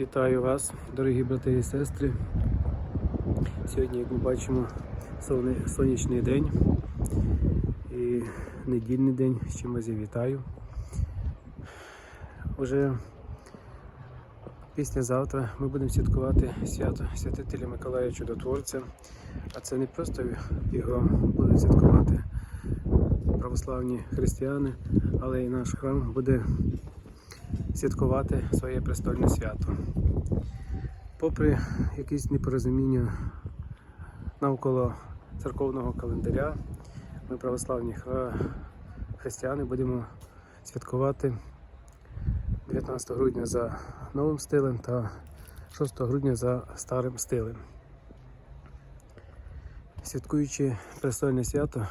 Вітаю вас, дорогі брати і сестри. Сьогодні, як ми бачимо, сонячний день і недільний день, з чим вас я вітаю. Уже післязавтра ми будемо святкувати свято святителя Миколая Чудотворця. А це не просто його будуть святкувати православні християни, але і наш храм буде святкувати своє престольне свято. Попри якісь непорозуміння навколо церковного календаря, ми православні християни будемо святкувати 19 грудня за новим стилем та 6 грудня за старим стилем. Святкуючи престольне свято,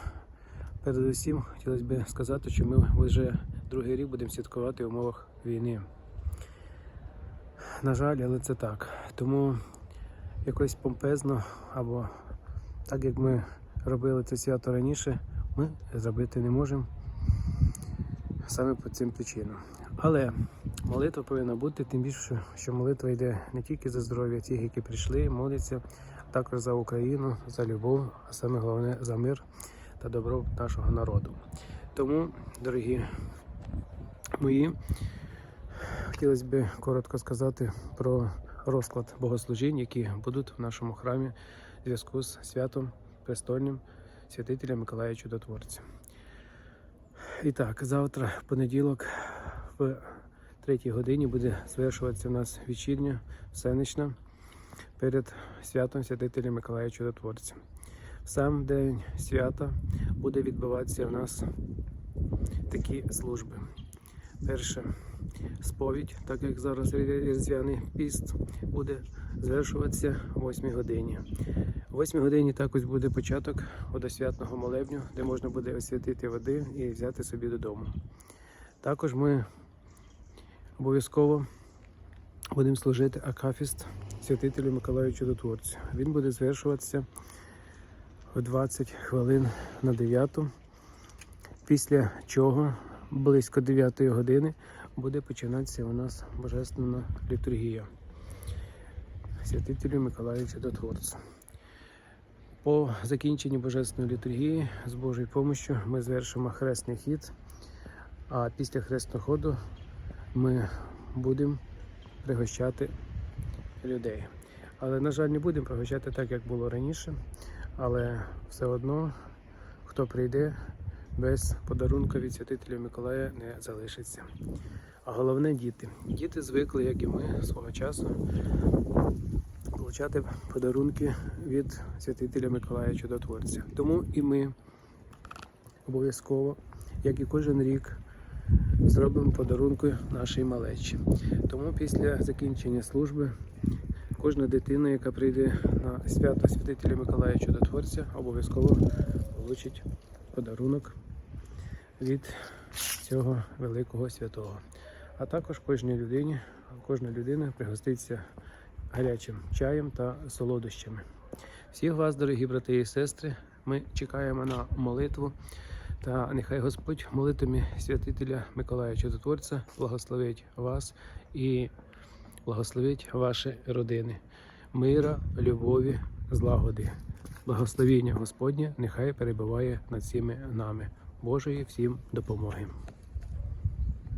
передусім хотілося б сказати, що ми вже другий рік будемо святкувати в умовах війни. На жаль, але це так. Тому якось помпезно або так як ми робили це свято раніше, ми зробити не можемо саме по цим причинам. Але молитва повинна бути, тим більше, що молитва йде не тільки за здоров'я тих, які прийшли, моляться, а також за Україну, за любов, а саме головне за мир та добро нашого народу. Тому, дорогі мої, хотілося б коротко сказати про розклад богослужінь, які будуть в нашому храмі в зв'язку з святом престольним святителя Миколая Чудотворця. І так, завтра, в понеділок, в третій годині буде звершуватися у нас вечірня всенична перед святом святителя Миколая Чудотворця. В сам день свята буде відбуватися у нас такі служби. Перше сповідь, так як зараз різдвяний піст, буде звершуватися о 8 годині. О 8 годині також буде початок водосвятного молебню, де можна буде освятити води і взяти собі додому. Також ми обов'язково будемо служити акафіст святителю Миколаю Чудотворцю. Він буде звершуватися в 20 хвилин на 9, після чого близько 9 години буде починатися у нас божественна літургія святителю Миколаю Чудотворцю. По закінченні божественної літургії з Божою допомогою ми звершимо хресний хід, а після хресного ходу ми будемо пригощати людей. Але, на жаль, не будемо пригощати так, як було раніше. Але все одно, хто прийде без подарунка від святителя Миколая не залишиться. А головне діти. Діти звикли, як і ми свого часу, отримати подарунки від святителя Миколая Чудотворця. Тому і ми обов'язково, як і кожен рік, зробимо подарунки нашій малечі. Тому після закінчення служби кожна дитина, яка прийде на свято святителя Миколая Чудотворця, обов'язково получить подарунок від цього великого святого. А також кожній людині, кожна людина пригоститься гарячим чаєм та солодощами. Всіх вас, дорогі брати і сестри, ми чекаємо на молитву. Та нехай Господь молитвами святителя Миколая Чудотворця благословить вас і благословить ваші родини. Мира, любові, злагоди. Благословіння Господнє нехай перебуває над всіми нами. Божої всім допомоги.